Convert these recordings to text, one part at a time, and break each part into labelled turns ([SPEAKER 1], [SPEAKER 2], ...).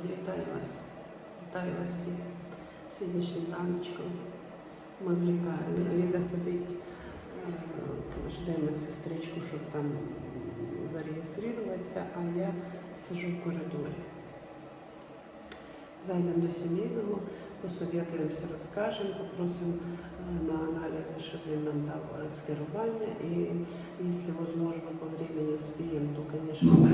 [SPEAKER 1] Друзі, вітаю вас. Вітаю вас всіх сьогоднішнім раночком. Ми в лікарні. Ліда сидить, е, ждемо сестричку, щоб там зареєструватися, а я сижу в коридорі. Зайдемо до сімейного, посовітуємося, розкажемо, попросимо е, на аналізи, щоб він нам дав е, скерування. І якщо можливо по времени успіємо, то, звісно,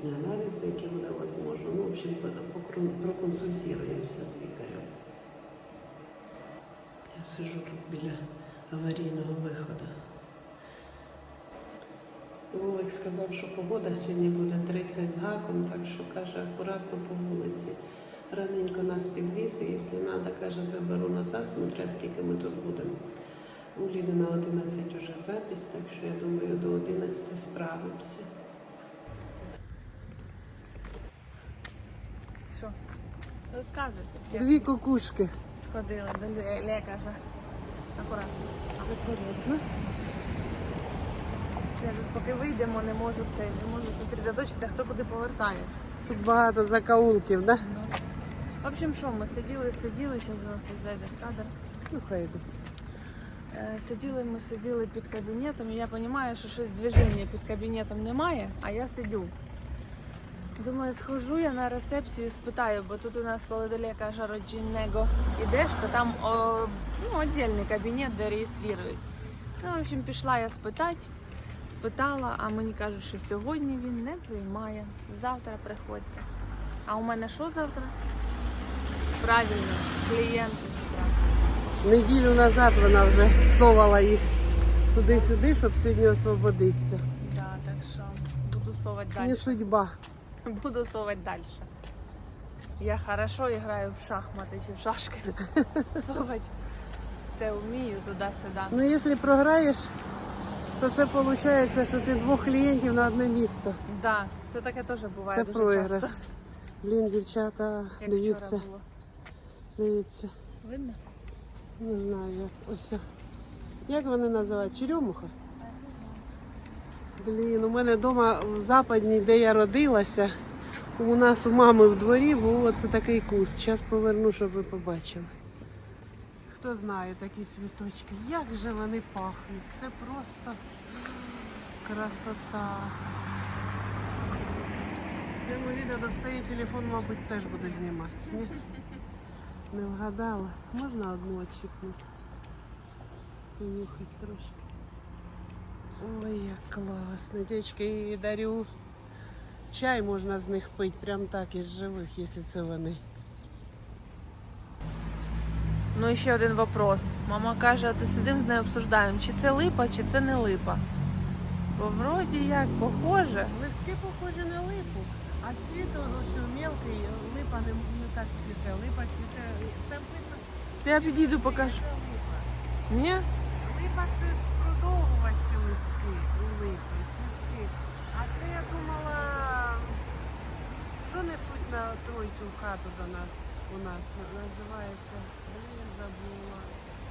[SPEAKER 1] Здамо аналізи, які буде можливо. Ну, в общем, проконсультуємося з лікарем. Я сижу тут біля аварійного виходу. Вовик сказав, що погода сьогодні буде 30 з гаком, так що каже, акуратно по вулиці. Раненько нас підвіз, і якщо треба, каже, заберу назад, смотря скільки ми тут будемо. У Ліди на 11 вже запись, так що я думаю, до 11 справимося.
[SPEAKER 2] Розказуйте. як
[SPEAKER 1] Дві кукушки.
[SPEAKER 2] Сходили до лє- лікаря. Акуратно. Акуратно. Поки вийдемо, не можу це, не можу зосередоточитися, хто куди повертає.
[SPEAKER 1] Тут багато закаулків, да?
[SPEAKER 2] Ну. В общем, що, ми сиділи, сиділи, зараз зараз зайде в кадр.
[SPEAKER 1] Ну, хай йдуть.
[SPEAKER 2] Е, Сиділи ми сиділи під кабінетом, і я розумію, що щось движення під кабінетом немає, а я сидю. Думаю, схожу я на рецепцію, спитаю, бо тут у нас поледалеко родинного ідеш, то там о, ну, віддільний кабінет, де реєструють. Ну, в общем, пішла я спитати, спитала, а мені кажуть, що сьогодні він не приймає. Завтра приходьте. А у мене що завтра? Правильно, клієнти з утра.
[SPEAKER 1] Неділю назад вона вже совала їх туди-сюди, щоб сьогодні освободитися.
[SPEAKER 2] Да, так що буду совать далі.
[SPEAKER 1] Не судьба.
[SPEAKER 2] Буду совать далі. Я хорошо граю в шахмати чи в шашки. Совать. Те вмію туди-сюди.
[SPEAKER 1] Ну, якщо програєш, то це виходить, що ти двох клієнтів на одне місто.
[SPEAKER 2] Да, це таке теж буває
[SPEAKER 1] Це
[SPEAKER 2] дуже
[SPEAKER 1] проіграш.
[SPEAKER 2] часто.
[SPEAKER 1] Блін, дівчата,
[SPEAKER 2] Як
[SPEAKER 1] дивіться,
[SPEAKER 2] вчора було.
[SPEAKER 1] дивіться.
[SPEAKER 2] Видно?
[SPEAKER 1] Не знаю, як ось. Як вони називають? Черемуха? Блін, у мене вдома в западній, де я родилася, у нас у мами в дворі був оце такий куст. Зараз поверну, щоб ви побачили. Хто знає такі цвіточки, як же вони пахнуть. Це просто красота. Прямо Ліда достає телефон, мабуть, теж буде знімати. Ні? Не вгадала. Можна одну отщипнути? Понюхати трошки. Ой, як класно. Дівчатки, дарю. Чай можна з них пити, прям так із живих, якщо це вони.
[SPEAKER 2] Ну і ще один вопрос. Мама каже, оце сидимо з нею обсуждаємо, чи це липа, чи це не липа. Бо вроді як похоже.
[SPEAKER 1] Листки похожі на липу, а цвіт воно все мелкий, липа не, не так цвіте. Липа цвіте. Там видно,
[SPEAKER 2] Я підійду покажу.
[SPEAKER 1] липа.
[SPEAKER 2] Ні?
[SPEAKER 1] Липа це ж листки у липи, цвітки. А це я думала, що несуть в хату до нас у нас називається. Блін, забула.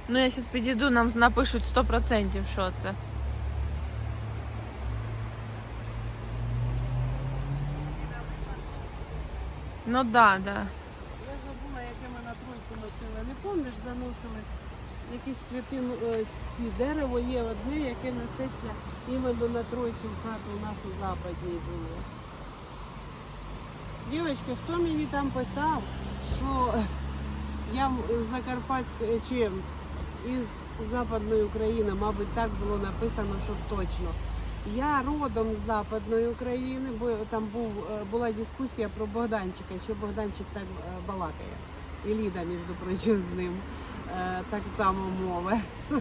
[SPEAKER 2] Ну я зараз підійду, нам напишуть 100% що це. Ну да, да.
[SPEAKER 1] Я забула, яке ми на тройцю носили. Не пам'ятаєш, заносили якісь цвіти, ну, е, ці дерево є одне, яке несеться іменно на тройцю в хату у нас у западній було. Дівчатки, хто мені там писав, що я з Закарпатської чи із Западної України, мабуть, так було написано, щоб точно. Я родом з Западної України, бо там був, е, була дискусія про Богданчика, що Богданчик так е, балакає. І Ліда, між прочим, з ним так само мови.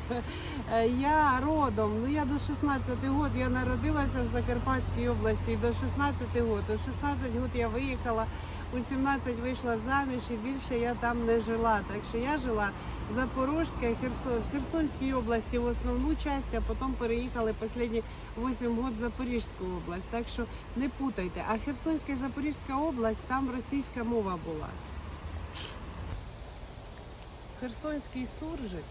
[SPEAKER 1] Е, Я родом, ну я до 16 років, я народилася в Закарпатській області, до 16 років. У 16 років я виїхала, у 17 вийшла заміж і більше я там не жила. Так що я жила в Запорожській, Херсон, Херсонській області в основну часть, а потім переїхали останні 8 років в Запорізьку область. Так що не путайте. А Херсонська і Запорізька область, там російська мова була. Херсонський суржик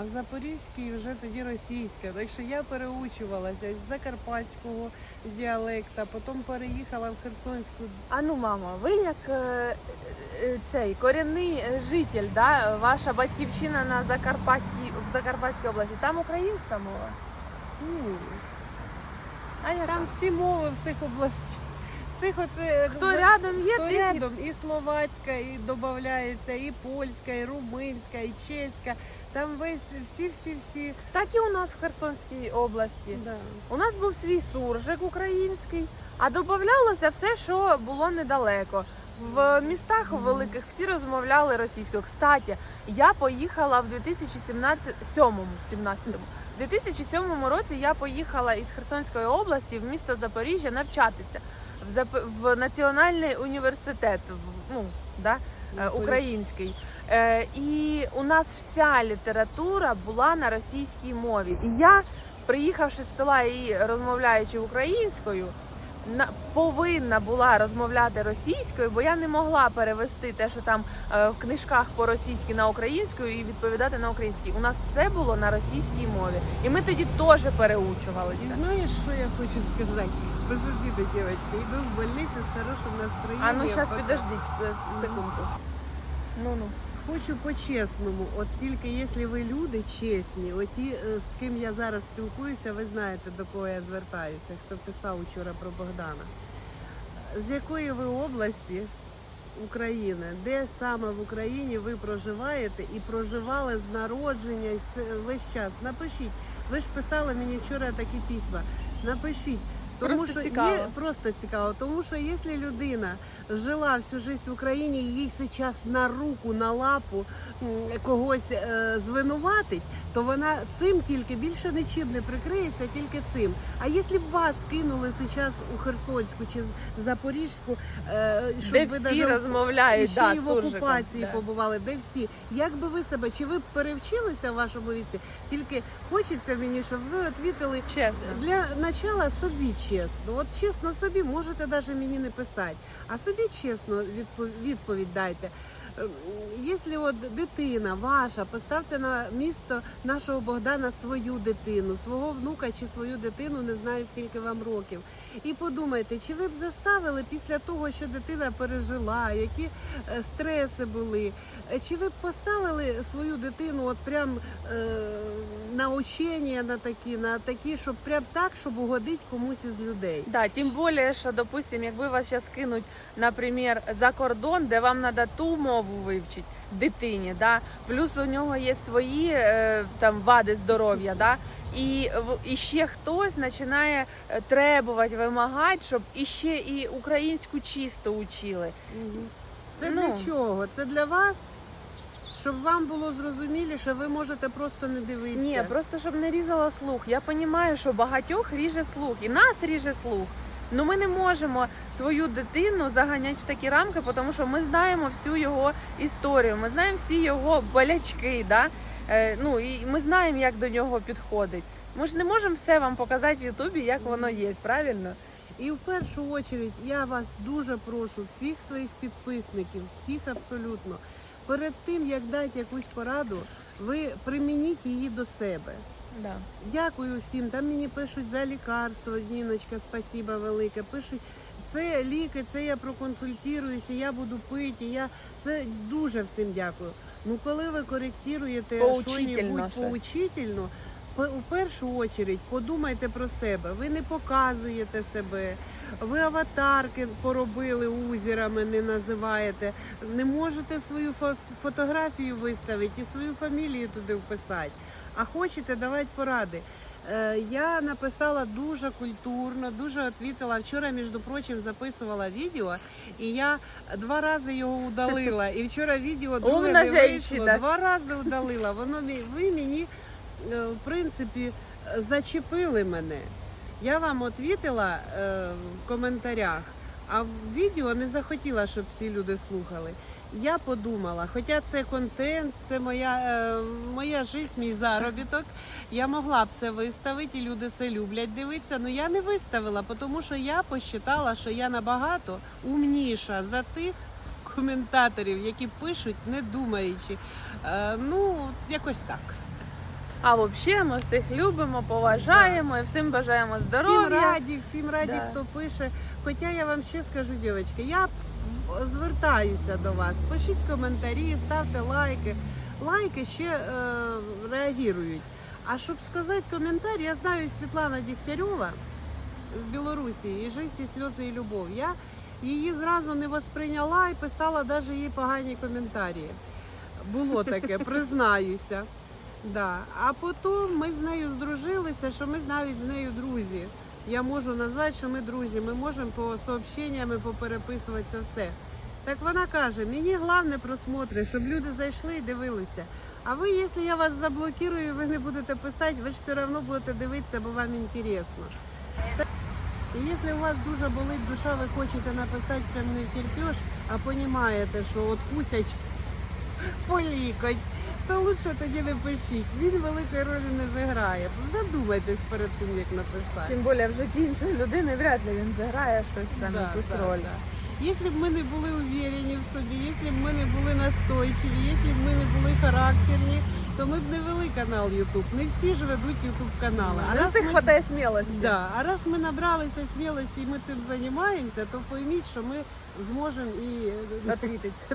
[SPEAKER 1] а в Запорізькій вже тоді російська. Так що я переучувалася з закарпатського діалекта, потім переїхала в Херсонську.
[SPEAKER 2] А ну, мамо, ви як е, е, цей корінний житель, да? ваша батьківщина на Закарпатській в Закарпатській області. Там українська мова.
[SPEAKER 1] Ну,
[SPEAKER 2] А яка?
[SPEAKER 1] там всі мови всіх областей. Всіх оце
[SPEAKER 2] Хто рядом є,
[SPEAKER 1] Хто
[SPEAKER 2] тих і-
[SPEAKER 1] рядом, і словацька, і додається, і польська, і румунська, і чеська. Там весь всі, всі, всі.
[SPEAKER 2] Так і у нас в Херсонській області.
[SPEAKER 1] Да.
[SPEAKER 2] У нас був свій суржик український, а додавалося все, що було недалеко. В містах великих всі розмовляли російською. Кстати, я поїхала в 2017 сьомому, 17-му. В 2007 році я поїхала із Херсонської області в місто Запоріжжя навчатися в, Зап... в національний університет, в- ну да, е, український. Е, І у нас вся література була на російській мові. І я, приїхавши з села і розмовляючи українською, на- повинна була розмовляти російською, бо я не могла перевести те, що там е, в книжках по-російськи на українську і відповідати на українській. У нас все було на російській мові, і ми тоді теж
[SPEAKER 1] І
[SPEAKER 2] переучувалися.
[SPEAKER 1] знаєш, що я хочу сказати? Без обіду, дівчатки, йду з больниці з хорошим настроєнням.
[SPEAKER 2] А ну зараз
[SPEAKER 1] пока-
[SPEAKER 2] підождіть е, секунду. Ну ну.
[SPEAKER 1] Хочу по-чесному. От тільки якщо ви люди чесні, оті, з ким я зараз спілкуюся, ви знаєте, до кого я звертаюся, хто писав вчора про Богдана. З якої ви області України, де саме в Україні ви проживаєте і проживали з народження весь час? Напишіть. Ви ж писали мені вчора такі письма. Напишіть. Тому
[SPEAKER 2] Просто
[SPEAKER 1] що
[SPEAKER 2] цікаво.
[SPEAKER 1] Є, просто цікаво, тому що якщо людина жила всю життя в Україні, і їй зараз на руку, на лапу когось е, звинуватить, то вона цим тільки більше нічим не прикриється, тільки цим. А якщо б вас кинули зараз у Херсонську чи Запорізьку, е, щоб
[SPEAKER 2] Де
[SPEAKER 1] ви
[SPEAKER 2] всі
[SPEAKER 1] даже
[SPEAKER 2] розмовляють,
[SPEAKER 1] ще
[SPEAKER 2] да,
[SPEAKER 1] й в окупації
[SPEAKER 2] да.
[SPEAKER 1] побували, де всі. Як би ви себе, чи ви б перевчилися в вашому віці? Тільки хочеться мені, щоб ви відвітили
[SPEAKER 2] Чесно.
[SPEAKER 1] для начала собі чесно. От чесно собі можете навіть мені не писати, а собі чесно відпо- відповідь дайте. Ем, Якщо от дитина ваша, поставте на місто нашого Богдана свою дитину, свого внука чи свою дитину, не знаю скільки вам років. І подумайте, чи ви б заставили після того, що дитина пережила, які е, стреси були, е, чи ви б поставили свою дитину от прям е, на учення на такі, на такі, щоб прям так, щоб угодити комусь із людей.
[SPEAKER 2] Да, тим більше, що, допустим, якби вас зараз кинуть, наприклад, за кордон, де вам треба ту мову вивчити дитині, да? плюс у нього є свої е, там вади здоров'я, да? і, і ще хтось починає е, требувати, вимагати, щоб іще і українську чисто учили.
[SPEAKER 1] Це
[SPEAKER 2] Ну.
[SPEAKER 1] для чого? Це для вас, щоб вам було зрозуміліше, ви можете просто не дивитися.
[SPEAKER 2] Ні, просто щоб не різала слух. Я розумію, що багатьох ріже слух, і нас ріже слух. Ну ми не можемо свою дитину заганяти в такі рамки, тому що ми знаємо всю його історію, ми знаємо всі його болячки. Да? Е, ну і ми знаємо, як до нього підходить. Ми ж не можемо все вам показати в Ютубі, як воно є, правильно?
[SPEAKER 1] І в першу чергу я вас дуже прошу, всіх своїх підписників, всіх абсолютно, перед тим як дати якусь пораду, ви примініть її до себе.
[SPEAKER 2] Да.
[SPEAKER 1] Дякую всім. Там мені пишуть за лікарство. Ніночка, спасіба велике. Пишуть, це ліки, це я проконсультуюся, я буду пити. Я це дуже всім дякую. Ну коли ви коректуєте щось
[SPEAKER 2] щось.
[SPEAKER 1] поучительно, у першу чергу подумайте про себе. Ви не показуєте себе. Ви аватарки поробили узірами, не називаєте. Не можете свою фотографію виставити і свою фамілію туди вписати. А хочете давати поради. Е, Я написала дуже культурно, дуже відповіла. Вчора, між прочим, записувала відео, і я два рази його удалила. І вчора відео друге не вийшло. Два рази удалила. Воно ви мені е, в принципі зачепили мене. Я вам відповіла е, в коментарях, а в відео не захотіла, щоб всі люди слухали. Я подумала, хоча це контент, це моя, е, моя життя, мій заробіток. Я могла б це виставити, і люди це люблять дивитися. але я не виставила, тому що я посчитала, що я набагато умніша за тих коментаторів, які пишуть, не думаючи. Е, ну, якось так.
[SPEAKER 2] А взагалі ми всіх любимо, поважаємо і всім бажаємо здоров'я.
[SPEAKER 1] Всім раді, всім раді,
[SPEAKER 2] Да.
[SPEAKER 1] хто пише. Хоча я вам ще скажу, дівчатки, я звертаюся до вас. Пишіть коментарі, ставте лайки. Лайки ще е, реагують. А щоб сказати коментар, я знаю Світлана Дігтярьова з Білорусі, і житті, сльози і любов. Я її зразу не восприйняла і писала навіть їй погані коментарі. Було таке, признаюся. Да. А потім ми з нею здружилися, що ми навіть з нею друзі. Я можу назвати, що ми друзі. Ми можемо по сообщеннями попереписувати це все. Так вона каже: мені головне просмотри, щоб люди зайшли і дивилися. А ви, якщо я вас заблокую, ви не будете писати, ви ж все одно будете дивитися, бо вам інтересно. І якщо у вас дуже болить душа, ви хочете написати прям не втерпеш, а розумієте, що от кусять полікоть, то лучше тоді не пишіть. Він великої ролі не зіграє. Задумайтесь перед тим, як написати.
[SPEAKER 2] Тим більше в житті іншої людини вряд ли він заграє щось там,
[SPEAKER 1] Да,
[SPEAKER 2] якусь
[SPEAKER 1] да,
[SPEAKER 2] роль.
[SPEAKER 1] да. Якщо б ми не були уверені в собі, якщо б ми не були настойчиві, якщо б ми не були характерні, то ми б не вели канал YouTube. Не всі ж ведуть YouTube канали.
[SPEAKER 2] А
[SPEAKER 1] ми-
[SPEAKER 2] хватає смілості.
[SPEAKER 1] Да, а раз ми набралися смілості і ми цим займаємося, то пойміть, що ми зможемо і е,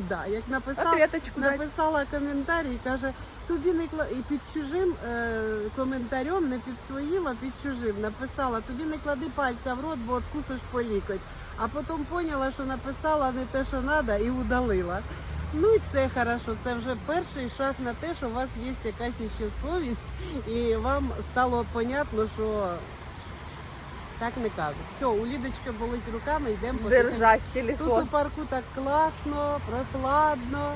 [SPEAKER 1] Да, як написав,
[SPEAKER 2] Ответочку дать.
[SPEAKER 1] написала коментарій, каже, тобі не кла... і під чужим е, коментарем, не під своїм, а під чужим. Написала, тобі не клади пальця в рот, бо откусиш полікоть. А потім поняла, що написала не те, що треба, і удалила. Ну і це хорошо, це вже перший шаг на те, що у вас є якась ще совість, і вам стало понятно, що так не кажуть. Все, у Лідочки болить руками, йдемо.
[SPEAKER 2] Держать
[SPEAKER 1] Тут у парку так класно, прохладно,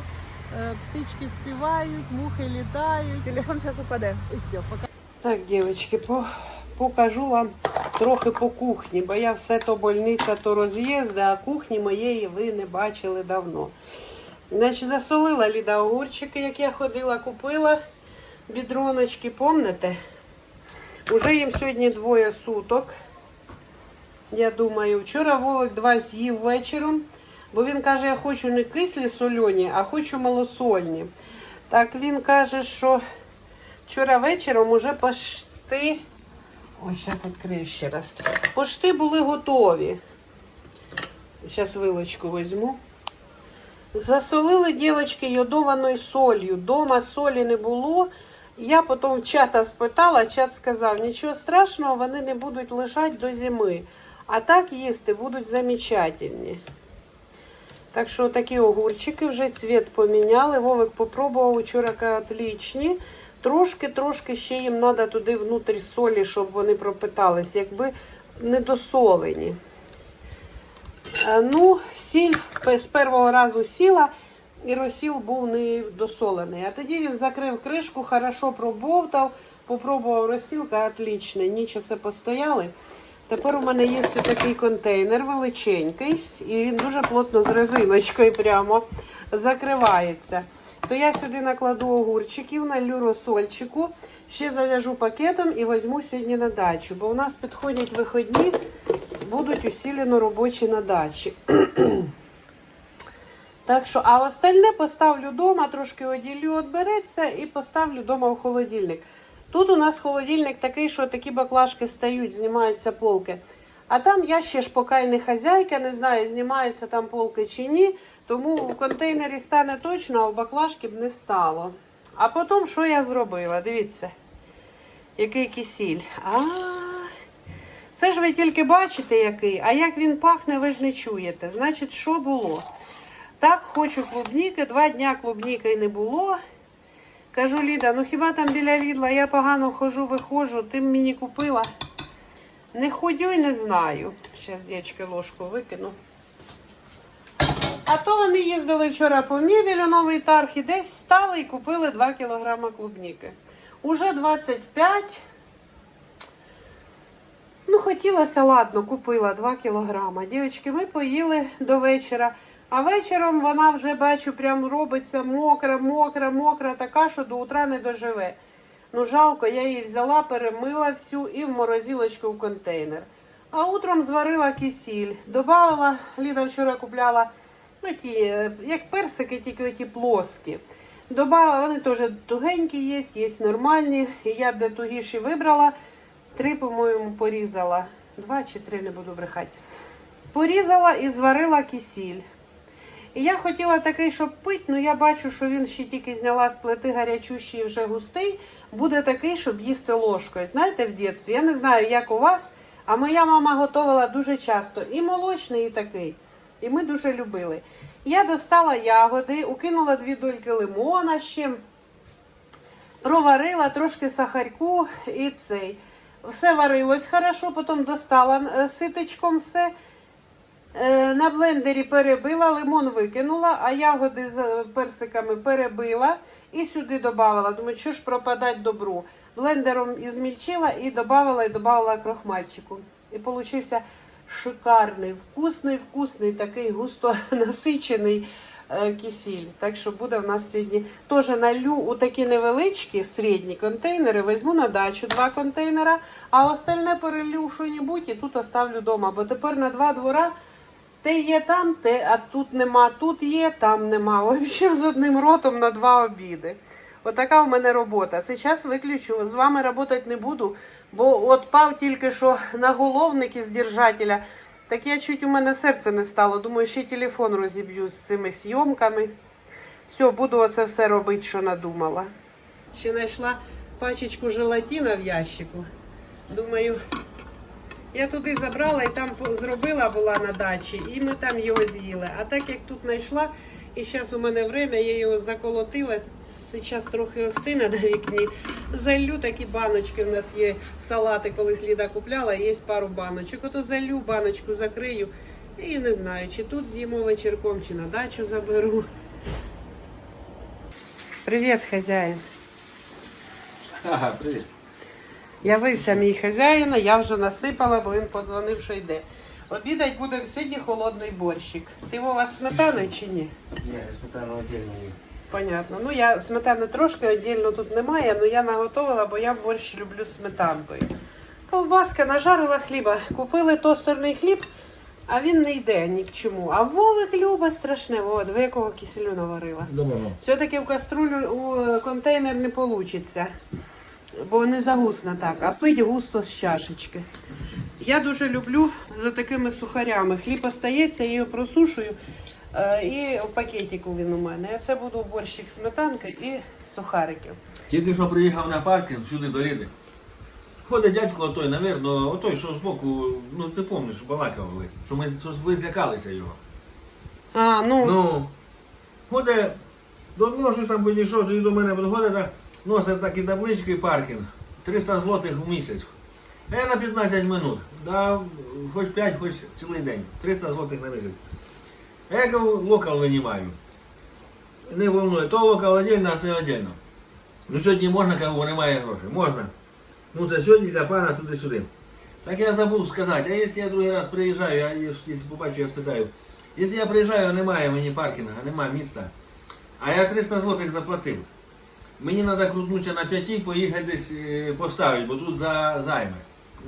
[SPEAKER 1] е, птички співають, мухи літають.
[SPEAKER 2] Телефон зараз упаде.
[SPEAKER 1] І все, пока. Так, дівчатки, по, покажу вам трохи по кухні, бо я все то больниця, то роз'їзди, а кухні моєї ви не бачили давно. Значить, засолила Ліда огурчики, як я ходила, купила бідроночки, помните? Уже їм сьогодні двоє суток. Я думаю, вчора Вовик два з'їв вечором, бо він каже, я хочу не кислі сольоні, а хочу малосольні. Так він каже, що вчора вечором уже пошти. Ой, зараз відкрию ще раз. Пошти були готові. Зараз вилочку візьму. Засолили дівчатки йодованою солью. Дома солі не було. Я потім чата спитала, чат сказав, нічого страшного, вони не будуть лежати до зими. А так їсти будуть замечательні. Так що такі огурчики вже цвіт поміняли. Вовик попробував вчора отлічні. Трошки-трошки ще їм треба туди внутрі солі, щоб вони пропитались, якби недосолені. Е, Ну, сіль з першого разу сіла, і розсіл був не досолений. А тоді він закрив кришку, хорошо пробовтав, попробував розсілка, отлічно, нічого це постояли. Тепер у мене є такий контейнер величенький, і він дуже плотно з резиночкою прямо закривається. То я сюди накладу огурчиків, налью розсольчику, ще зав'яжу пакетом і візьму сьогодні на дачу, бо у нас підходять виходні, будуть усілено робочі на дачі. Так що, а остальне поставлю вдома, трошки оділю, відбереться і поставлю вдома в холодильник. Тут у нас холодильник такий, що такі баклажки стають, знімаються полки. А там я ще ж поки не хазяйка, не знаю, знімаються там полки чи ні. Тому у контейнері стане точно, а в баклажки б не стало. А потім, що я зробила? Дивіться, який кисіль. А, це ж ви тільки бачите, який, а як він пахне, ви ж не чуєте. Значить, що було? Так, хочу клубніки, два дня клубніки не було. Кажу, Ліда, ну хіба там біля Лідла я погано хожу, виходжу, ти мені купила. Не ходю і не знаю. Зараз, дівчатки, ложку викину. А то вони їздили вчора по мебелю новий тарг і десь стали і купили 2 кілограма клубніки. Уже 25. Ну, хотілося, ладно, купила 2 кілограма. Дівчатки, ми поїли до вечора. А вечором вона вже бачу, прям робиться мокра, мокра, мокра, така, що до утра не доживе. Ну, жалко, я її взяла, перемила всю і в морозилочку в контейнер. А утром зварила кисіль. Добавила, Ліда вчора купляла ну, ті, е, як персики, тільки ті плоскі. Добавила, вони теж тугенькі є, є нормальні. І я де тугіші вибрала. Три, по-моєму, порізала. Два чи три, не буду брехати. Порізала і зварила кисіль. І я хотіла такий, щоб пити, але я бачу, що він ще тільки зняла з плити гарячущий вже густий. Буде такий, щоб їсти ложкою. Знаєте, в дитинстві, я не знаю, як у вас, а моя мама готувала дуже часто і молочний, і такий. І ми дуже любили. Я достала ягоди, укинула дві дольки лимона ще, проварила трошки сахарку і цей. Все варилось хорошо, потім достала е, ситочком все. Е, На блендері перебила, лимон викинула, а ягоди з е, персиками перебила і сюди додавала. Думаю, що ж пропадать добру. Блендером ізмільчила і додавала, і додавала крохмальчику. І получився шикарний, вкусний, вкусний, такий густо насичений е, кисіль. Так що буде в нас сьогодні теж налю у такі невеличкі середні контейнери. Візьму на дачу два контейнера, а остальне перелю що-небудь і тут оставлю вдома. Бо тепер на два двора те є там, те, а тут нема, тут є, там нема. В з одним ротом на два обіди. Отака у мене робота. Зараз виключу, з вами працювати не буду, бо от пав тільки що на головник із держателя. Так я чуть у мене серце не стало. Думаю, ще телефон розіб'ю з цими зйомками. Все, буду оце все робити, що надумала. Ще знайшла пачечку желатина в ящику. Думаю, я туди забрала і там зробила була на дачі, і ми там його з'їли. А так як тут знайшла, і зараз у мене время, я його заколотила. Зараз трохи остине на вікні. Залю такі баночки. У нас є салати, колись Ліда купляла, є пару баночок. Ото залю баночку, закрию. І не знаю, чи тут з'їмо вечірком, чи на дачу заберу. Привіт, хазяїн.
[SPEAKER 3] Ага, привіт.
[SPEAKER 1] Явився мій хазяїн, я вже насипала, бо він подзвонив, що йде. Обідать буде сьогодні холодний борщик. Ти у вас сметаною чи ні?
[SPEAKER 3] Ні, сметану отдельно їм.
[SPEAKER 1] Понятно. Ну я сметани трошки віддільно тут немає, але я наготовила, бо я борщ люблю з сметанкою. Колбаска нажарила хліба. Купили тостерний хліб, а він не йде ні к чому. А Вовик любить страшне. От, ви якого киселю наварила.
[SPEAKER 3] Думаю.
[SPEAKER 1] Все-таки в каструлю у контейнер не вийде, бо не загусно так, а пить густо з чашечки. Я дуже люблю за такими сухарями. Хліб остається, я його просушую. е, І в пакетику він у мене. Я це буду борщик сметанки і сухариків.
[SPEAKER 3] Тільки що приїхав на паркінг сюди до Ліди. Ходить дядько отой, навірно, отой, що збоку, ну ти пам'ятаєш, балакали, що ми що ви злякалися його.
[SPEAKER 1] А, ну,
[SPEAKER 3] Ну, ходить, до ну, щось там підійшов, і до мене підходить, носить такі таблички паркінг. 300 злотих в місяць. А я на 15 минут. Дав хоч 5, хоч цілий день. 300 злотих на місяць. А я локал винімаю. Не волнує, то локал отдельно, а це отдельно. Ну сьогодні можна, кажу, немає грошей. Можна. Ну це сьогодні для пана туди-сюди. Так я забув сказати, а якщо я другий раз приїжджаю, я, якщо побачу, я спитаю. Якщо я приїжджаю, немає мені паркінга, немає міста, а я 300 злотих заплатив. Мені треба крутнутися на п'яті, поїхати десь е, поставити, бо тут за займе.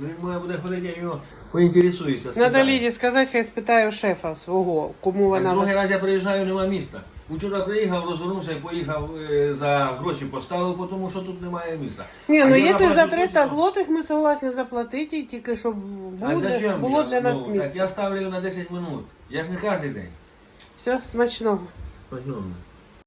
[SPEAKER 3] Він моє буде ходити, я його поінтересуюся.
[SPEAKER 1] Надо. Ліді сказати, хай спитаю шефа свого, кому
[SPEAKER 3] Так
[SPEAKER 1] вона.
[SPEAKER 3] другий раз я приїжджаю, нема міста. Вчора приїхав, розвернувся і поїхав е, за гроші поставив, бо тому що тут немає міста.
[SPEAKER 1] Ні,
[SPEAKER 3] А
[SPEAKER 1] ну
[SPEAKER 3] я
[SPEAKER 1] якщо за
[SPEAKER 3] заплачу
[SPEAKER 1] 300
[SPEAKER 3] тут,
[SPEAKER 1] злотих ми согласні заплатити, тільки щоб
[SPEAKER 3] А
[SPEAKER 1] буде,
[SPEAKER 3] зачем
[SPEAKER 1] було
[SPEAKER 3] я?
[SPEAKER 1] для нас
[SPEAKER 3] ну,
[SPEAKER 1] місце.
[SPEAKER 3] Так я ставлю на 10 минут. Я ж не кожен день.
[SPEAKER 1] Все, смачного.
[SPEAKER 3] Ну,